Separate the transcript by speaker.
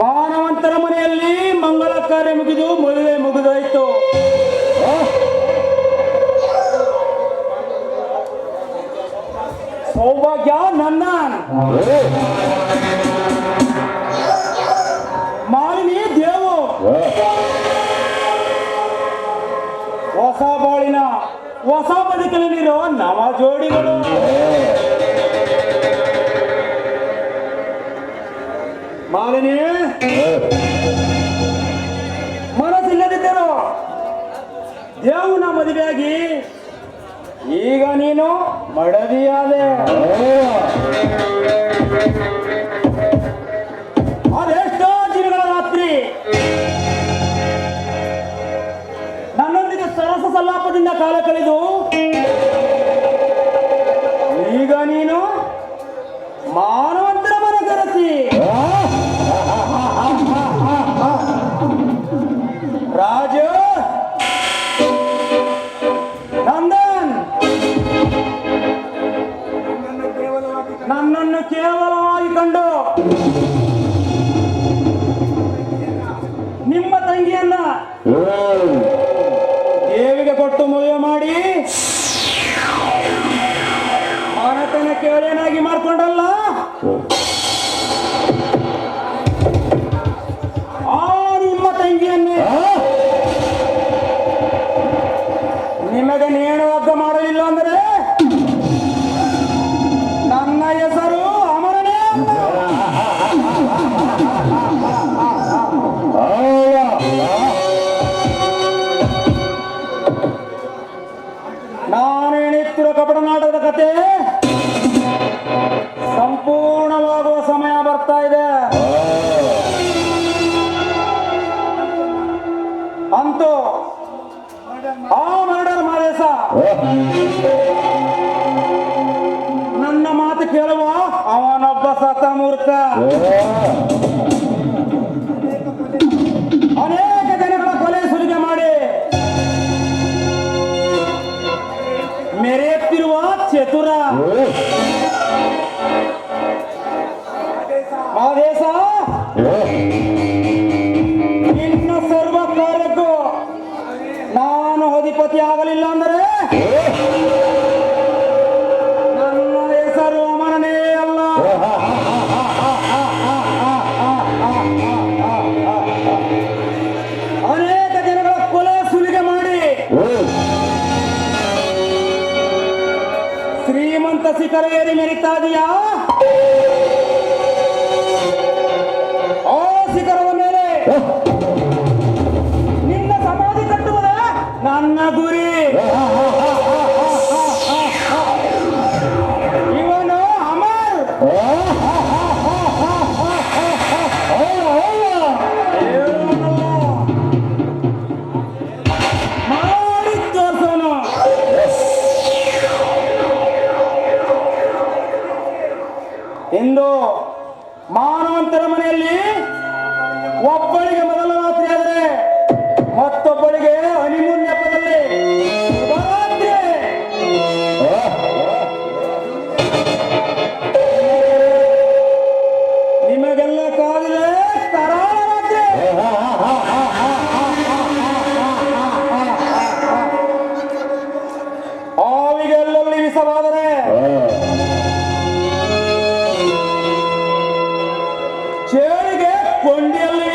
Speaker 1: ಮಾನವಂತರ ಮನೆಯಲ್ಲಿ ಮಂಗಳ ಕಾರ್ಯ ಮುಗಿದು ಮದುವೆ ಮಾಲಿನಿ ದೇವು. ಹೊಸ ಬಾಳಿನ ಹೊಸ ಬದುಕಿನಲ್ಲಿರೋ ನವ ಜೋಡಿಗಳು. ಮಾಲಿನಿ. ಮನಸ್ಸಿಲ್ಲದಿದ್ದರು ದೇವನ ಮದುವೆಯಾಗಿ ಈಗ ನೀನು ಮಡದಿಯಾದೆ. ಅದೆಷ್ಟೋ ದಿನಗಳ ರಾತ್ರಿ. ನನ್ನೊಂದಿಗೆ ಸರಸ ಸಲ್ಲಾಪದಿಂದ ಕಾಲ ಕಳೆದು ಈಗ ನೀನು ಮಾನವಂತರ ನಿಮ್ಮ ತಂಗಿಯನ್ನ ದೇವಿಗೆ ಕೊಟ್ಟು ಮದುವೆ ಮಾಡಿ ಭಾರತನ ಕೇಳೇನಾಗಿ ಮಾಡ್ಕೊಂಡಲ್ಲ? ಆ ಮರ್ಡರ್ ಮಾರೇಸ ನನ್ನ ಮಾತು ಕೇಳುವ ಅವನೊಬ್ಬ ಸತ ಮೂರ್ಖ ಅನೇಕ ಜನಗಳ ಕೊಲೆ ಸುಲಿಗೆ ಮಾಡಿ. ಮೆರೆಯುತ್ತಿರುವ ಚತುರ. ಮಾದೇಶ ನಿನ್ನ ಸರ್ವ ಅಧಿಪತಿ ಆಗಲಿಲ್ಲ ಅಂದರೆ? ನನ್ನ ಹೆಸರು ಅಮರನೇ ಅಲ್ಲ. ಅನೇಕ ಜನಗಳ ಕೊಲೆ ಸುಲಿಗೆ ಮಾಡಿ. ಶ್ರೀಮಂತ ಶಿಖರ ಏರಿ ಮೆರಿತಾ ಇಂದು ಮಾನವಂತರ ಮನೆಯಲ್ಲಿ ಒಬ್ಬರಿಗೆ ಮೊದಲ ಚೇಳಿಗೆ ಕೊಂಡಿಯಲ್ಲಿ